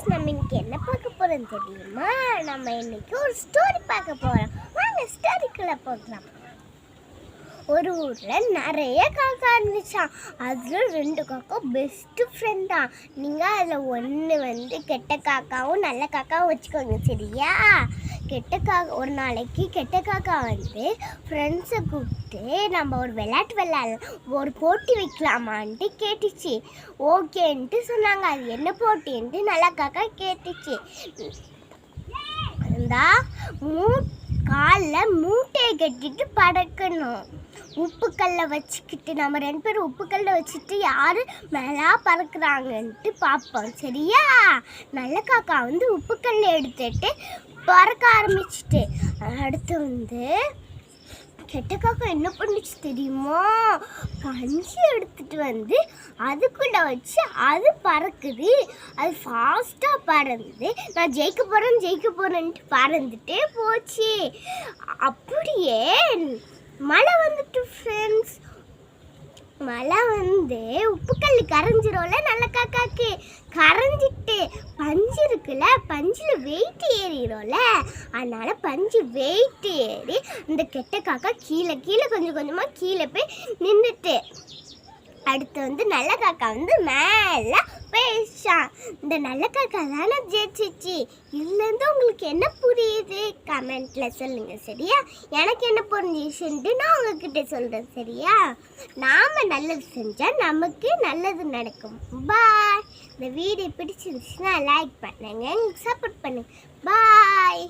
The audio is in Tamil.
ஃப்ரெண்ட்ஸ் நம்ம இன்னைக்கு என்ன பார்க்க போகிறோம் தெரியுமா? நம்ம இன்னைக்கு ஒரு ஸ்டோரி பார்க்க போகிறோம் வாங்க ஸ்டோரிக்குள்ளே போகலாம். ஒரு ஊரில் நிறைய காக்கா இருந்துச்சான் அதில் ரெண்டு காக்கா பெஸ்ட்டு ஃப்ரெண்ட் தான் நீங்கள் அதில் ஒன்று வந்து கெட்ட காக்காவும் நல்ல காக்காவும் வச்சுக்கோங்க சரியா? கெட்ட காக்கா ஒரு நாளைக்கு கெட்ட காக்கா வந்து ஃப்ரெண்ட்ஸை கூப்பிட்டு நம்ம ஒரு விளையாட்டு விளையாடலாம் ஒரு போட்டி வைக்கலாமான்ட்டு கேட்டுச்சு. ஓகேன்ட்டு சொன்னாங்க. அது என்ன போட்டின்ட்டு நல்ல காக்கா கேட்டுச்சு. இருந்தால் மூ காலில் மூட்டையை கட்டிட்டு பறக்கணும். உப்புக்கல்ல வச்சுக்கிட்டு நம்ம ரெண்டு பேரும் உப்புக்கல்ல வச்சுட்டு யார் மேலா பறக்குறாங்கன்ட்டு பார்ப்போம். சரியா? நல்ல காக்கா வந்து உப்புக்கல்ல எடுத்துட்டு பறக்க ஆரம்பிச்சிட்டு. அடுத்து வந்து கெட்ட காக்கா என்ன பண்ணுச்சு தெரியுமா? பஞ்சு எடுத்துட்டு வந்து அதுக்குள்ள வச்சு அது பறக்குது. அது ஃபாஸ்ட்டாக பறந்து நான் ஜெயிக்க போகிறேன் ஜெயிக்க போகிறேன்ட்டு பறந்துட்டே போச்சு. அப்படியே மழை வந்துட்டு ஃப்ரெண்ட்ஸ் மழை வந்து உப்புக்கல் கரைஞ்சிரும்ல நல்ல காக்காக்கு. கரைஞ்சிட்டு பஞ்சு இருக்குல்ல பஞ்சில் வெயிட் ஏறிடும்ல. அதனால் பஞ்சு வெயிட் ஏறி இந்த கெட்ட காக்கா கீழே கீழே கொஞ்சம் கொஞ்சமாக கீழே போய் நின்றுட்டு அடுத்து வந்து நல்ல காக்கா வந்து மேலே பேஷா இந்த நல்ல காக்கா ஜெயிச்சிச்சு. இதுலேருந்து உங்களுக்கு என்ன புரியுது? கமெண்ட்ல சொல்லுங்க சரியா? எனக்கு என்ன புரிஞ்சிச்சுன்ட்டு நான் உங்ககிட்ட சொல்கிறேன் சரியா? நாம் நல்லது செஞ்சால் நமக்கு நல்லது நடக்கும். பாய் இந்த வீடியோ பிடிச்சிருந்துச்சுன்னா லைக் பண்ணுங்க சப்போர்ட் பண்ணுங்க. பாய்